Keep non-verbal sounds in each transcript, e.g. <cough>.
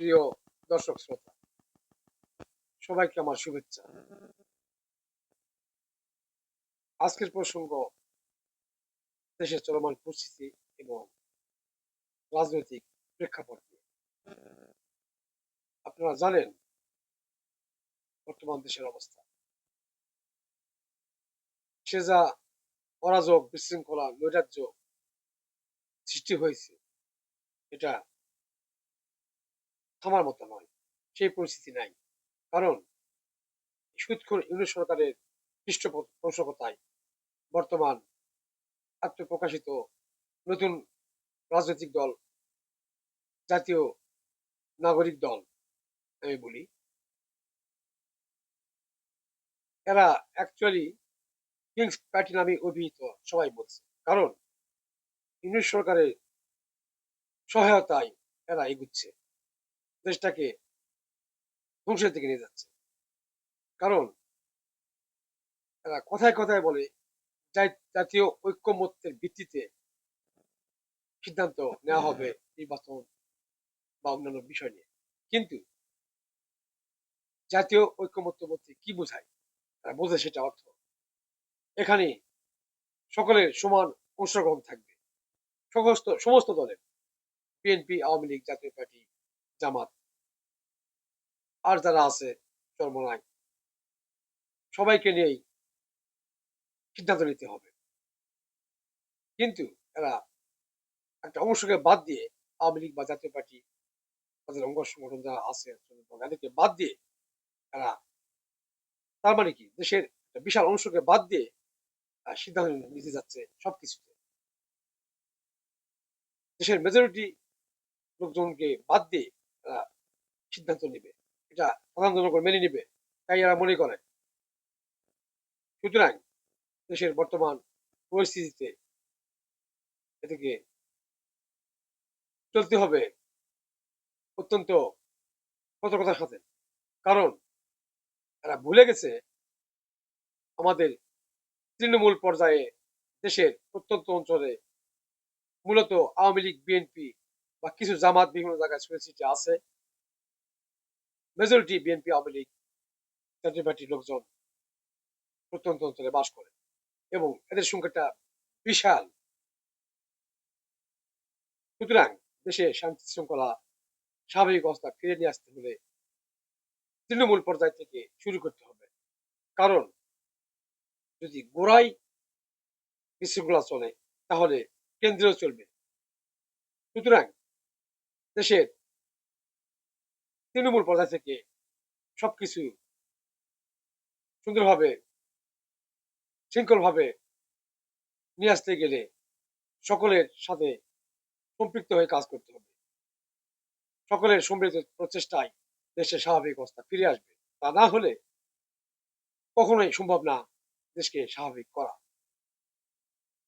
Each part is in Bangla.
প্রিয় দর্শক শ্রোতা, সবাইকে আমার শুভেচ্ছা। আজকের প্রসঙ্গ দেশের চলমান পরিস্থিতি এবং রাজনৈতিক প্রেক্ষাপট। আপনারা জানেন বর্তমান দেশের অবস্থা। সে যা অরাজক বিশৃঙ্খলা, নৈরাজ্য সৃষ্টি হয়েছে। এটা থামার মতো নয়। সেই পরিস্থিতি নাই। কারণ সুৎখোর ইউনিট সরকারের পৃষ্ঠপোষকতায় বর্তমান আত্মপ্রকাশিত নতুন রাজনৈতিক দল, জাতীয় নাগরিক দল, আমি বলি, এরা অ্যাকচুয়ালি কিংস পার্টি নামে অভিহিত, সবাই বলছে। কারণ ইউনিট সরকারের সহায়তায় এরা এগুচ্ছে। দেশটাকে ধ্বংসের দিকে নিয়ে যাচ্ছে। কারণ কথায় কথায় বলে জাতীয় ঐক্যমত্যের ভিত্তিতে সিদ্ধান্ত নেওয়া হবে নির্বাচন বা অন্যান্য বিষয় নিয়ে। কিন্তু জাতীয় ঐক্যমত্য বলতে কি বোঝায়? তারা বোঝে সেটা অর্থ। এখানে সকলের সমান অংশগ্রহণ থাকবে। সমস্ত সমস্ত দলের। বিএনপি, আওয়ামী লীগ জাতীয় পার্টি জামাত। আর যারা আছে চরমনায় সবাইকে নিয়েই সিদ্ধান্ত নিতে হবে। কিন্তু এরা একটা অংশকে বাদ দিয়ে আওয়ামী লীগ বা জাতীয় পার্টি তাদের অঙ্গ সংগঠন যারা আছে, এদেরকে বাদ দিয়ে এরা তার মানে কি? দেশের বিশাল অংশকে বাদ দিয়ে সিদ্ধান্ত নিতে যাচ্ছে সবকিছুতে। দেশের মেজরিটি লোকজনকে বাদ দিয়ে সিদ্ধান্ত নেবে। এটা সাধারণ জনগণ মেনে নিবে, তাই এরা মনে করে। সুতরাং দেশের বর্তমান পরিস্থিতিতে এদিকে চলতে হবে অত্যন্ত সতর্কতার সাথে। কারণ এরা ভুলে গেছে আমাদের তৃণমূল পর্যায়ে দেশের প্রত্যন্ত অঞ্চলে মূলত আওয়ামী লীগ, বিএনপি বা কিছু জামাত বিভিন্ন জায়গায় ছড়িয়ে আছে। মেজরিটি বিএনপি আওয়ামী লীগ, জাতীয় পার্টির লোকজন প্রত্যন্ত অঞ্চলে বাস করে এবং এদের সংখ্যাটা বিশাল। সুতরাং দেশে শান্তি শৃঙ্খলা স্বাভাবিক অবস্থা ফিরে নিয়ে আসতে হলে তৃণমূল পর্যায় থেকে শুরু করতে হবে। কারণ যদি গোড়াই বিশৃঙ্খলা চলে, তাহলে কেন্দ্রেও চলবে। সুতরাং দেশের তৃণমূল পর্যায় থেকে সবকিছু সুন্দরভাবে, শৃঙ্খলভাবে নিয়ে আসতে গেলে সকলের সাথে সম্পৃক্ত হয়ে কাজ করতে হবে। সকলের সমৃদ্ধ প্রচেষ্টায় দেশের স্বাভাবিক অবস্থা ফিরে আসবে। তা না হলে কখনোই সম্ভব না দেশকে স্বাভাবিক করা।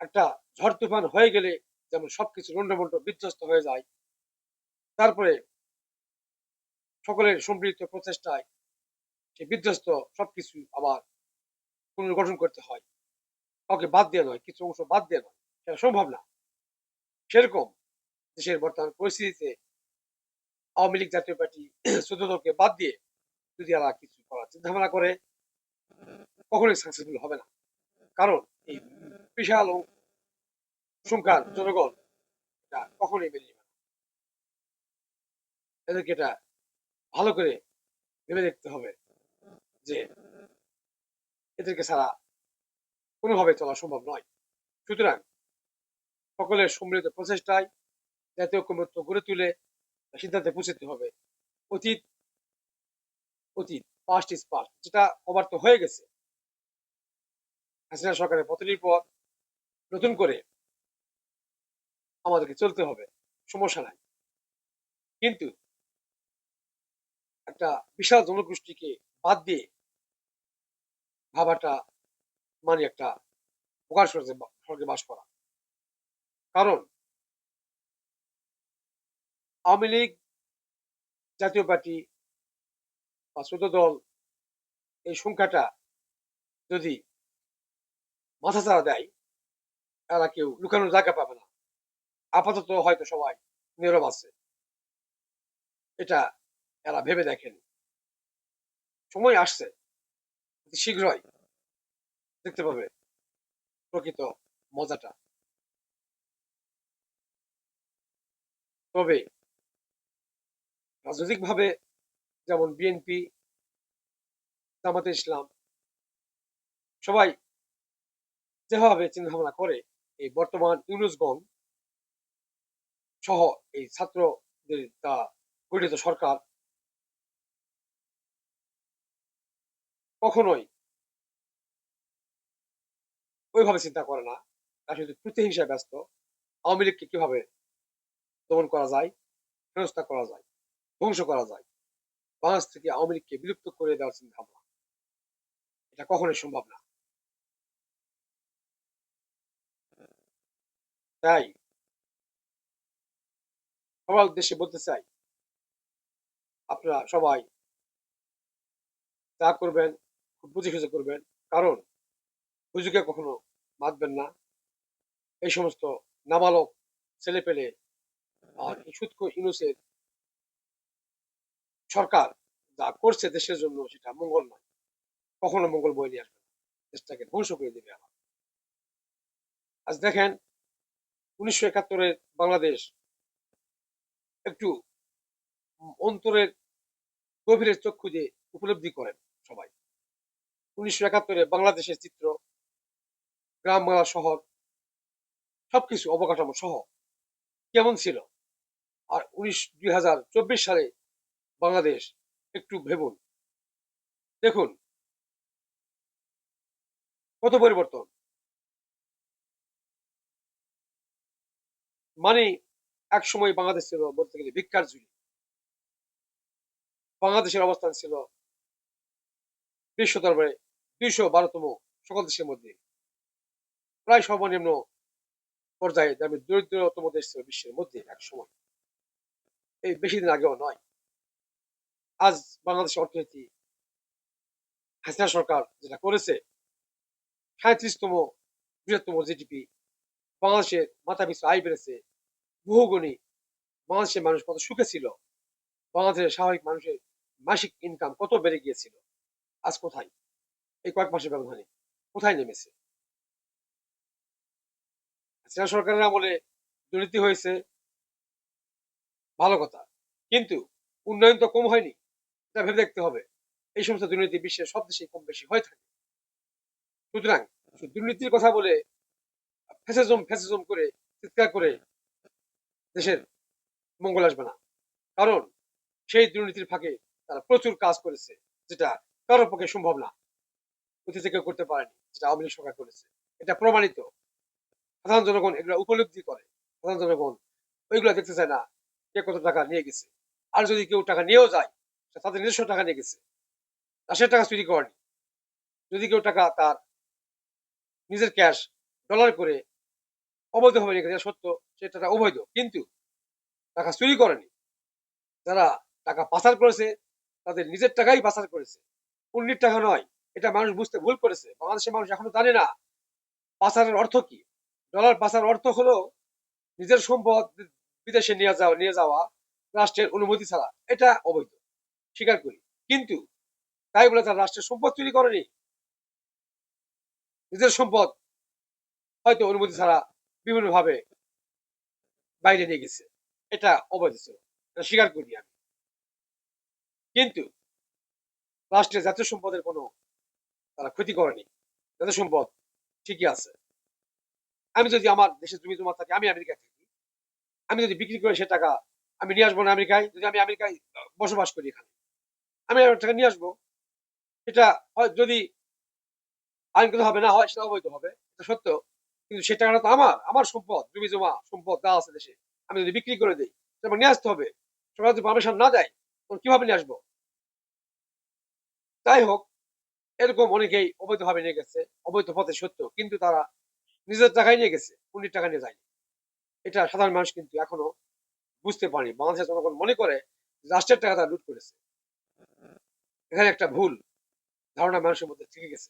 একটা ঝড় তুফান হয়ে গেলে যেমন সবকিছু রন্ডমন্ড বিধ্বস্ত হয়ে যায় তারপরে সকলের সম্মিলিত প্রচেষ্টায় সে বিধ্বস্ত সবকিছু আবার পুনর্গঠন করতে হয়। কাউকে বাদ দিয়ে নয়, কিছু অংশ বাদ দিয়ে নয়, সেটা সম্ভব না। সেরকম দেশের বর্তমান পরিস্থিতিতে আওয়ামী লীগ জাতীয় পার্টি <clears throat> চোদ্দ বাদ দিয়ে যদি এরা কিছু করার চিন্তা ভাবনা করে, কখনোই সাকসেসফুল হবে না। কারণ এই বিশাল সংখ্যার জনগণ কখনোই মেনে এদেরকে এটা ভালো করে ভেবে দেখতে হবে যে এদেরকে ছাড়া কোনোভাবে চলা সম্ভব নয়। সুতরাং সকলের সম্মিলিত প্রচেষ্টায় জাতীয় ঐক্যমত্য গড়ে তুলে সিদ্ধান্তে পৌঁছতে হবে। অতীত অতীত পাস্ট ইজ পাস্ট যেটা হবার তো হয়ে গেছে। হাসিনা সরকারের পতনের পর নতুন করে আমাদেরকে চলতে হবে সমস্যা নাই। কিন্তু একটা বিশাল জনগোষ্ঠীকে বাদ দিয়ে ভাবাটা মানে একটা প্রকাশ স্বর্গে স্বর্গে বাস করা। কারণ আওয়ামী লীগ জাতীয় পার্টি বা ছোট দল এই সংখ্যাটা যদি মাথা চাড়া দেয়, তারা কেউ লুকানোর জায়গা পাবে না। আপাতত হয়তো সবাই নীরব আছে। এটা এরা ভেবে দেখেন। সময় আসছে শীঘ্রই। দেখতে পাবে প্রকৃত মজাটা। তবে রাজনৈতিকভাবে যেমন বিএনপি জামাতে ইসলাম, সবাই যেভাবে চিন্তা ভাবনা করে, এই বর্তমান ইউনুসগণ সহ এই ছাত্রদের তা গঠিত সরকার কখনোই ওইভাবে চিন্তা করে না। তারা শুধু প্রতিহিংসায় ব্যস্ত। আওয়ামী লীগকে কীভাবে দমন করা যায়, হেনস্থা করা যায়, ধ্বংস করা যায়, বাংলাদেশ থেকে আওয়ামী লীগকে বিলুপ্ত করে দেওয়ার চিন্তা ভাবনা। এটা কখনোই সম্ভব না। তাই সবার উদ্দেশ্যে বলতে চাই, আপনারা সবাই যা করবেন বুঝে সুঝে করবেন। কারণ হুজুকে কখনো মাতবেন না। এই সমস্ত নাবালক ছেলে পেলে আর সুৎকো ইউনুসের সরকার যা করছে দেশের জন্য সেটা মঙ্গল নয়। কখনো মঙ্গল বয়ে নিয়ে আসবে দেশটাকে ধ্বংস করে দেবে আবার। আজ দেখেন, উনিশশো একাত্তরের বাংলাদেশ একটু অন্তরের গভীরের চক্ষু দিয়ে উপলব্ধি করেন সবাই। উনিশশো একাত্তরে বাংলাদেশের চিত্র, গ্রাম বাংলা শহর, সবকিছু অবকাঠামো সহ কেমন ছিল? আর উনিশ, দুই সালে বাংলাদেশ একটু ভেবুন। দেখুন। কত পরিবর্তন? মানে এক সময় বাংলাদেশ ছিল বলতে গেলে ভিক্ষার ঝুলি। বাংলাদেশের অবস্থান ছিল বিশ্ব দরবারে দুইশো বারোতম সকল দেশের মধ্যে প্রায় সর্বনিম্ন পর্যায়ে দামি দরিদ্রতম দেশ ছিল বিশ্বের মধ্যে এক সময়। এই বেশি দিন আগেও নয়। আজ বাংলাদেশের অর্থনীতি হাসিনা সরকার যেটা করেছে, সাঁত্রিশতম, বৃহত্তম জিডিপি বাংলাদেশের মাথা পিছু আয় বেড়েছে। বহুগুণী বাংলাদেশের মানুষ কত সুখে ছিল, বাংলাদেশের স্বাভাবিক মানুষের মাসিক ইনকাম কত বেড়ে গিয়েছিল। আজ কোথায়? এই কয়েক মাসের ব্যবধানে। কোথায় নেমেছে? হাসিনা সরকারের আমলে দুর্নীতি হয়েছে। ভালো কথা। কিন্তু উন্নয়ন তো কম হয়নি। এটা ভেবে দেখতে হবে। এই সমস্ত দুর্নীতি বিশ্বের সব দেশেই কম বেশি হয়ে থাকে। সুতরাং দুর্নীতির কথা বলে ফ্যাসিজম ফ্যাসিজম করে, চিৎকার করে দেশের মঙ্গল আসবে না। কারণ সেই দুর্নীতির ফাঁকে তারা প্রচুর কাজ করেছে, যেটা কারোর পক্ষে সম্ভব না। অতীতে কেউ করতে পারেনি, যেটা আওয়ামী লীগ সরকার করেছে। এটা প্রমাণিত। সাধারণ জনগণ এগুলো উপলব্ধি করে। সাধারণ জনগণ ওইগুলো দেখতে চায় না, কে কত টাকা নিয়ে গেছে। আর যদি কেউ টাকা নিয়েও যায় তাদের নিজস্ব টাকা নিয়ে গেছে। সে টাকা চুরি করেনি যদি কেউ টাকা তার নিজের ক্যাশ ডলার করে অবৈধ নিয়ে গেছে সত্য, সে টাকা অবৈধ। কিন্তু টাকা চুরি করেনি যারা টাকা পাচার করেছে, তাদের নিজের টাকাই পাচার করেছে। অন্যের টাকা নয়। এটা মানুষ বুঝতে ভুল করেছে। বাংলাদেশের মানুষ এখনও জানে না পাচারের অর্থ কি। ডলার পাচার অর্থ হলো নিজের সম্পদ বিদেশে নিয়ে যাওয়া নিয়ে যাওয়া রাষ্ট্রের অনুমতি ছাড়া। এটা অবৈধ। স্বীকার করি। কিন্তু তাই বলে তার রাষ্ট্রের সম্পদ চুরি করেনি। নিজের সম্পদ হয়তো অনুমতি ছাড়া বিভিন্ন ভাবে বাইরে নিয়ে গেছে। এটা অবৈধ ছিল। স্বীকার করি আমি। কিন্তু রাষ্ট্রের জাতীয় সম্পদের কোনো তারা ক্ষতি করেনি। জাতীয় সম্পদ ঠিকই আছে। আমি যদি আমার দেশের জমি জমা থাকে, আমি আমেরিকায় থাকি। আমি যদি বিক্রি করে সে টাকা আমি নিয়ে আসব না আমেরিকায়, যদি আমি আমেরিকায় বসবাস করি এখানে, আমি টাকা নিয়ে আসব। এটা হয় যদি আইনগত হবে না হয় সেটা অবৈধ হবে। এটা সত্য। কিন্তু সে টাকাটা তো আমার আমার সম্পদ, জমি জমা সম্পদ যা আছে দেশে। আমি যদি বিক্রি করে দিই, তারপর নিয়ে আসতে হবে। সরকার যদি পারমিশন না দেয়, তখন কীভাবে নিয়ে আসব? যাই হোক, এরকম অনেকেই অবৈধভাবে নিয়ে গেছে, অবৈধ পথে সত্য, কিন্তু তারা নিজের টাকায় নিয়ে গেছে অন্যের টাকা নিয়ে যায়নি। এটা সাধারণ মানুষ কিন্তু এখনও বুঝতে পারেনি। বাংলাদেশের জনগণ মনে করে রাষ্ট্রের টাকা তারা লুট করেছে। এখানে একটা ভুল ধারণা মানুষের মধ্যে থেকে গেছে।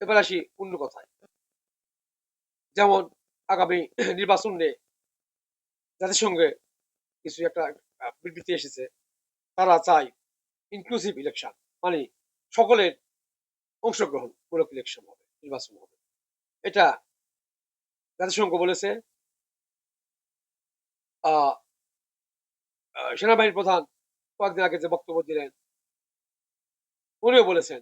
এবার আসি অন্য কথায়। যেমন আগামী নির্বাচন নিয়ে জাতিসংঘে কিছু একটা বিবৃতি এসেছে। তারা চায় ইনক্লুসিভ ইলেকশন মানে সকলের অংশগ্রহণ মূলক ইলেকশন হবে, নির্বাচন হবে। এটা জাতিসংঘ বলেছে। সেনাবাহিনীর প্রধান কয়েকদিন আগে যে বক্তব্য দিলেন, উনিও বলেছেন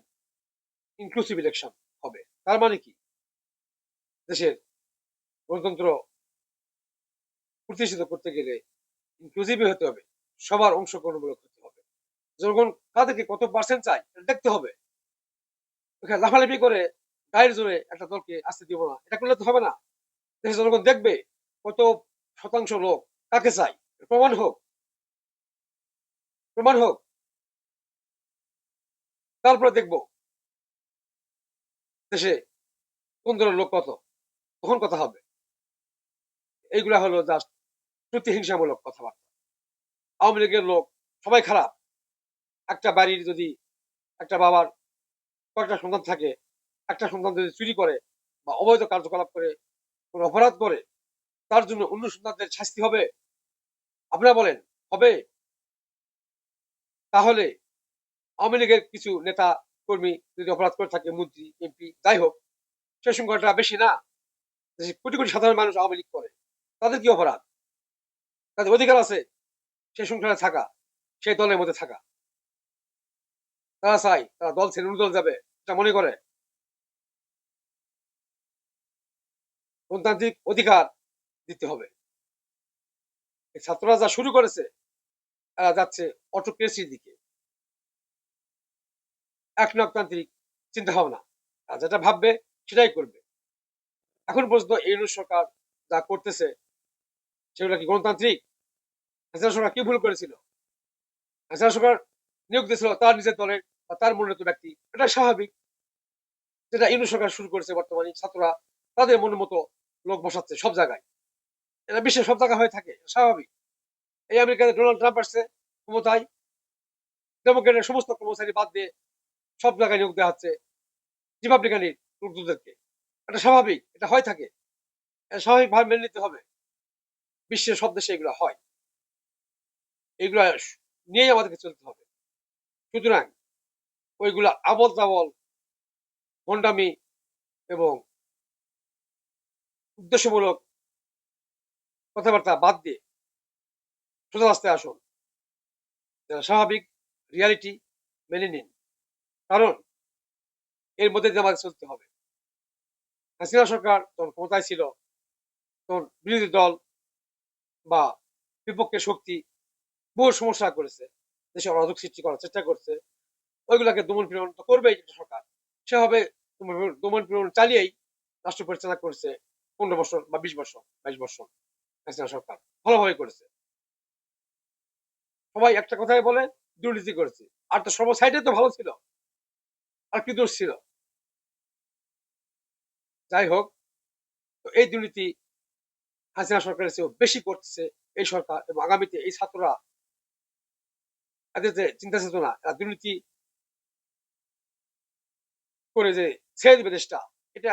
ইনক্লুসিভ ইলেকশন হবে। তার মানে কি? দেশের গণতন্ত্র প্রতিষ্ঠিত করতে গেলে ইনক্লুসিভই হতে হবে। সবার অংশগ্রহণমূলক জনগণ কাদেরকে কত পার্সেন্ট চাই দেখতে হবে। লাফালাফি করে গায়ের জোরে একটা দলকে আসতে দিব না। এটা করলে তো হবে না। দেশের জনগণ দেখবে কত শতাংশ লোক কাকে চাই প্রমাণ হোক। প্রমাণ হোক। তারপরে দেখব দেশে কোন দলের লোক কত। তখন কথা হবে। এইগুলা হলো জাস্ট প্রতিহিংসামূলক কথাবার্তা। আওয়ামী লীগের লোক সবাই খারাপ। একটা বাড়ির যদি একটা বাবার কয়েকটা সন্তান থাকে, একটা সন্তান যদি চুরি করে বা অবৈধ কার্যকলাপ করে, কোনো অপরাধ করে, তার জন্য অন্য সন্তানদের শাস্তি হবে? আপনারা বলেন, হবে? তাহলে আওয়ামী লীগের কিছু নেতা কর্মী যদি অপরাধ করে থাকে, মন্ত্রী, এমপি, যাই হোক সে সংখ্যাটা বেশি না? কোটি কোটি সাধারণ মানুষ আওয়ামী লীগ করে। তাদের কি অপরাধ? তাদের অধিকার আছে? সেই সংখ্যাটা থাকা, সেই দলের মধ্যে থাকা। তারা চাই তারা দল ছেড়ে দল যাবে, এটা মনে করে। গণতান্ত্রিক অধিকার দিতে হবে। ছাত্ররা যা শুরু করেছে, তারা যাচ্ছে অটোক্রেসির দিকে। একনাকতান্ত্রিক চিন্তা ভাবনা তারা যেটা ভাববে, সেটাই করবে। এখন পর্যন্ত এই সরকার যা করতেছে, সেগুলো কি গণতান্ত্রিক? হাসিনা সরকার কি ভুল করেছিল? হাসিনা সরকার নিয়োগ দিয়েছিল, তার নিজের দলের বা তার মনোনীত ব্যক্তি। এটা স্বাভাবিক। যেটা ইউনু সরকার শুরু করেছে বর্তমানে, ছাত্ররা তাদের মনের মতো লোক বসাচ্ছে সব জায়গায়। এটা বিশ্বের সব জায়গায় হয়ে থাকে স্বাভাবিক। এই আমেরিকাতে ডোনাল্ড ট্রাম্প আসছে ক্ষমতায়, ডেমোক্রেটের সমস্ত কর্মচারী বাদ দিয়ে সব জায়গায় নিয়োগ দেওয়া হচ্ছে রিপাবলিকানের লোকদেরকে এটা স্বাভাবিক, এটা হয় থাকে। স্বাভাবিকভাবে মেনে নিতে হবে। বিশ্বের সব দেশে এগুলো হয়। এগুলো নিয়েই আমাদেরকে চলতে হবে। সুতরাং ওইগুলা আবল তাবল ভণ্ডামি এবং উদ্দেশ্যমূলক কথাবার্তা বাদ দিয়ে সোজা রাস্তায় আসুন যারা স্বাভাবিক রিয়ালিটি মেনে নিন। কারণ এর মধ্যে দিয়ে আমাদের চলতে হবে। হাসিনা সরকার তখন ক্ষমতায় ছিল, তখন বিরোধী দল বা বিপক্ষের শক্তি বহু সমস্যা করেছে। দেশে অরাজক সৃষ্টি করার চেষ্টা করছে, ওইগুলাকে দমন পীড়ন তো করবেই সরকার। সে হবে দমন পীড়ন চালিয়েই রাষ্ট্র পরিচালনা করছে পনেরো বছর বা বিশ বছর, বাইশ বছর হাসিনা সরকার। ভালোভাবে করেছে। সবাই একটা কথাই বলে, দুর্নীতি করেছে। আর তো সব সাইডে তো ভালো ছিল, আর কি দোষ ছিল? যাই হোক, তো এই দুর্নীতি হাসিনা সরকারের চেয়েও বেশি করতেছে এই সরকার এবং আগামীতে এই ছাত্ররা এদের যে চিন্তা চেতনা এরা দুর্নীতি করে যে ছেড়ে দেবে দেশটা, এটা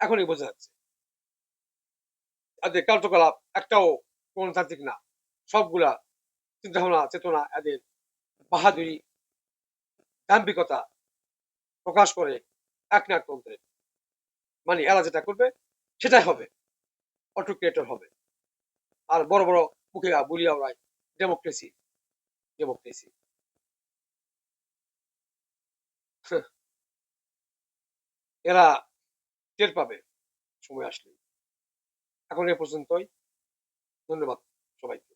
এখনই বোঝা যাচ্ছে। এদের কার্যকলাপ একটাও গণতান্ত্রিক না, সবগুলা চিন্তা ভাবনা, চেতনা, এদের বাহাদুরি, দাম্ভিকতা প্রকাশ করে এক না নাকতন্ত্রের মানে এরা যেটা করবে, সেটাই হবে অটো ক্রিয়েটর হবে। আর বড় বড় মুখে বলিয়া ওরাই ডেমোক্রেসি ডেমোক্রেসি এরা টের পাবে সময় আসলে এখন এ পর্যন্তই। ধন্যবাদ সবাইকে।